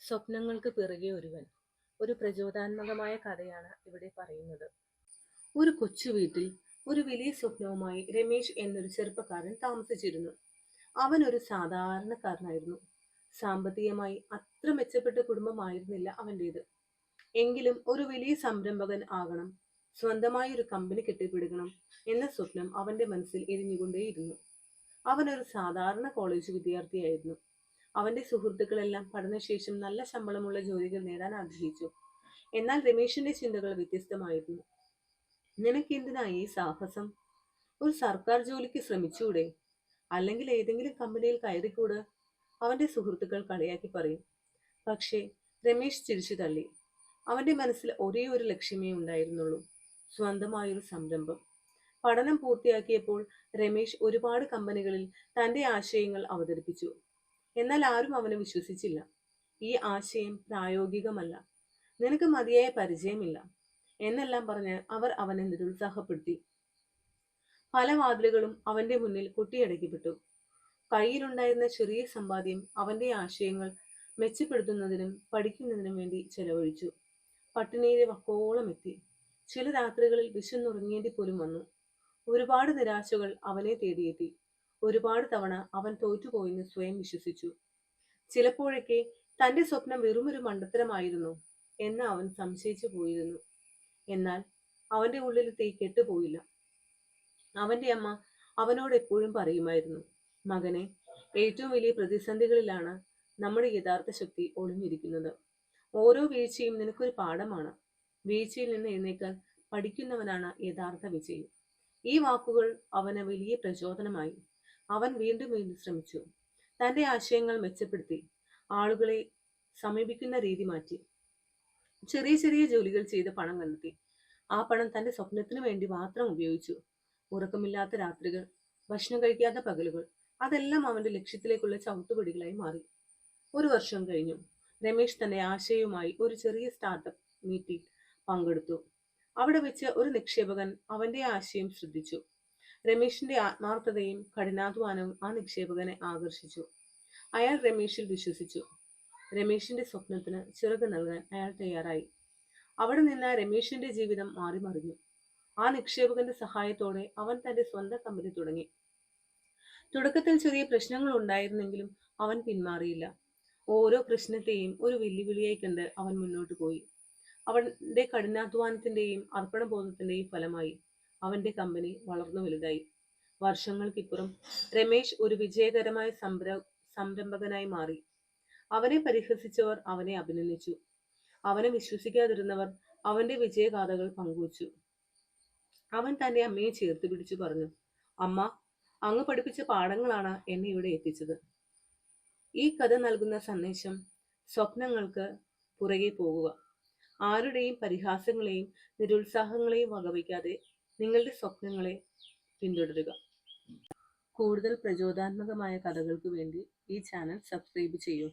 സ്വപ്നങ്ങൾക്ക് പിറകെ ഒരുവൻ. ഒരു പ്രചോദനാത്മകമായ കഥയാണ് ഇവിടെ പറയുന്നത്. ഒരു കൊച്ചു വീട്ടിൽ ഒരു വലിയ സ്വപ്നവുമായി രമേശ് എന്നൊരു ചെറുപ്പക്കാരൻ താമസിച്ചിരുന്നു. അവൻ ഒരു സാധാരണക്കാരനായിരുന്നു. സാമ്പത്തികമായി അത്ര മെച്ചപ്പെട്ട കുടുംബമായിരുന്നില്ല അവന്റേത്. എങ്കിലും ഒരു വലിയ സംരംഭകൻ ആകണം സ്വന്തമായി ഒരു കമ്പനി കെട്ടിപ്പിടിക്കണം എന്ന സ്വപ്നം അവന്റെ മനസ്സിൽ എരിഞ്ഞുകൊണ്ടേയിരുന്നു. അവനൊരു സാധാരണ കോളേജ് വിദ്യാർത്ഥിയായിരുന്നു. അവന്റെ സുഹൃത്തുക്കളെല്ലാം പഠനശേഷം നല്ല ശമ്പളമുള്ള ജോലികൾ നേടാൻ ആഗ്രഹിച്ചു. എന്നാൽ രമേശിന്റെ ചിന്തകൾ വ്യത്യസ്തമായിരുന്നു. നിനക്ക് എന്തിനാ ഈ സാഹസം? ഒരു സർക്കാർ ജോലിക്ക് ശ്രമിച്ചൂടെ? അല്ലെങ്കിൽ ഏതെങ്കിലും കമ്പനിയിൽ കയറിക്കൂട്? അവന്റെ സുഹൃത്തുക്കൾ കളിയാക്കി പറയും. പക്ഷേ രമേശ് ചിരിച്ചു തള്ളി. അവന്റെ മനസ്സിൽ ഒരേ ഒരു ലക്ഷ്യമേ ഉണ്ടായിരുന്നുള്ളൂ. സ്വന്തമായൊരു സംരംഭം. പഠനം പൂർത്തിയാക്കിയപ്പോൾ രമേശ് ഒരുപാട് കമ്പനികളിൽ തന്റെ ആശയങ്ങൾ അവതരിപ്പിച്ചു. എന്നാൽ ആരും അവനെ വിശ്വസിച്ചില്ല. ഈ ആശയം പ്രായോഗികമല്ല. നിനക്ക് മതിയായ പരിചയമില്ല. എന്നെല്ലാം പറഞ്ഞ് അവർ അവനെ നിരുത്സാഹപ്പെടുത്തി. പല വാതിലുകളും അവന്റെ മുന്നിൽ കൊട്ടിയടക്കിപ്പെട്ടു. കയ്യിലുണ്ടായിരുന്ന ചെറിയ സമ്പാദ്യം അവന്റെ ആശയങ്ങൾ മെച്ചപ്പെടുത്തുന്നതിനും പഠിക്കുന്നതിനും വേണ്ടി ചെലവഴിച്ചു. പട്ടിണിയിലെ വക്കോളം എത്തി. ചില രാത്രികളിൽ വിശന്നുറങ്ങേണ്ടി പോലും വന്നു. ഒരുപാട് നിരാശകൾ അവനെ തേടിയെത്തി. ഒരുപാട് തവണ അവൻ തോറ്റുപോയെന്ന് സ്വയം വിശ്വസിച്ചു. ചിലപ്പോഴൊക്കെ തന്റെ സ്വപ്നം വെറുമൊരു മണ്ടത്തരമായിരുന്നു എന്ന് അവൻ സംശയിച്ചു പോയിരുന്നു. എന്നാൽ അവന്റെ ഉള്ളിൽ തീ കെട്ടുപോയില്ല അവന്റെ അമ്മ അവനോട് എപ്പോഴും പറയുമായിരുന്നു മകനെ ഏറ്റവും വലിയ പ്രതിസന്ധികളിലാണ് നമ്മുടെ യഥാർത്ഥ ശക്തി ഒളിഞ്ഞിരിക്കുന്നത്. ഓരോ വീഴ്ചയും നിനക്കൊരു പാഠമാണ്. വീഴ്ചയിൽ നിന്ന് എഴുന്നേക്കാൻ പഠിക്കുന്നവനാണ് യഥാർത്ഥ വിജയം. ഈ വാക്കുകൾ അവന് വലിയ പ്രചോദനമായി. അവൻ വീണ്ടും വീണ്ടും ശ്രമിച്ചു. തന്റെ ആശയങ്ങൾ മെച്ചപ്പെടുത്തി. ആളുകളെ സമീപിക്കുന്ന രീതി മാറ്റി. ചെറിയ ചെറിയ ജോലികൾ ചെയ്ത് പണം കണ്ടെത്തി. ആ പണം തന്റെ സ്വപ്നത്തിനു വേണ്ടി മാത്രം ഉപയോഗിച്ചു. ഉറക്കമില്ലാത്ത രാത്രികൾ ഭക്ഷണം കഴിക്കാത്ത പകലുകൾ അതെല്ലാം അവന്റെ ലക്ഷ്യത്തിലേക്കുള്ള ചവിട്ടുപടികളായി മാറി. ഒരു വർഷം കഴിഞ്ഞു. രമേശ് തന്റെ ആശയവുമായി ഒരു ചെറിയ സ്റ്റാർട്ടപ്പ് മീറ്റിംഗ് പങ്കെടുത്തു. അവിടെ വെച്ച് ഒരു നിക്ഷേപകൻ അവന്റെ ആശയം ശ്രദ്ധിച്ചു. രമേശിന്റെ ആത്മാർത്ഥതയും കഠിനാധ്വാനവും ആ നിക്ഷേപകനെ ആകർഷിച്ചു. അയാൾ രമേശിൽ വിശ്വസിച്ചു. രമേശിന്റെ സ്വപ്നത്തിന് ചിറക് നൽകാൻ അയാൾ തയ്യാറായി. അവിടെ നിന്ന് രമേശിന്റെ ജീവിതം മാറിമറിഞ്ഞു ആ നിക്ഷേപകന്റെ സഹായത്തോടെ അവൻ തന്റെ സ്വന്തം കമ്പനി തുടങ്ങി. തുടക്കത്തിൽ ചെറിയ പ്രശ്നങ്ങൾ ഉണ്ടായിരുന്നെങ്കിലും അവൻ പിന്മാറിയില്ല. ഓരോ പ്രശ്നത്തെയും ഒരു വെല്ലുവിളിയായി കണ്ട് അവൻ മുന്നോട്ട് പോയി. അവന്റെ കഠിനാധ്വാനത്തിന്റെയും അർപ്പണബോധത്തിന്റെയും ഫലമായി അവന്റെ കമ്പനി വളർന്നു വലുതായി. വർഷങ്ങൾക്കിപ്പുറം രമേശ് ഒരു വിജയകരമായ സംര സംരംഭകനായി മാറി. അവനെ പരിഹസിച്ചവർ അവനെ അഭിനന്ദിച്ചു. അവനെ വിശ്വസിക്കാതിരുന്നവർ അവന്റെ വിജയഗാഥകൾ പങ്കുവച്ചു. അവൻ തന്റെ അമ്മയെ ചേർത്ത് പിടിച്ചു പറഞ്ഞു അമ്മ അങ്ങ് പഠിപ്പിച്ച പാഠങ്ങളാണ് എന്നെ ഇവിടെ എത്തിച്ചത്. ഈ കഥ നൽകുന്ന സന്ദേശം സ്വപ്നങ്ങൾക്ക് പുറകെ പോകുക. ആരുടെയും പരിഹാസങ്ങളെയും നിരുത്സാഹങ്ങളെയും വകവയ്ക്കാതെ നിങ്ങളുടെ സ്വപ്നങ്ങളെ പിന്തുടരുക. കൂടുതൽ പ്രചോദനാത്മകമായ കഥകൾക്ക് വേണ്ടി ഈ ചാനൽ സബ്സ്ക്രൈബ് ചെയ്യൂ.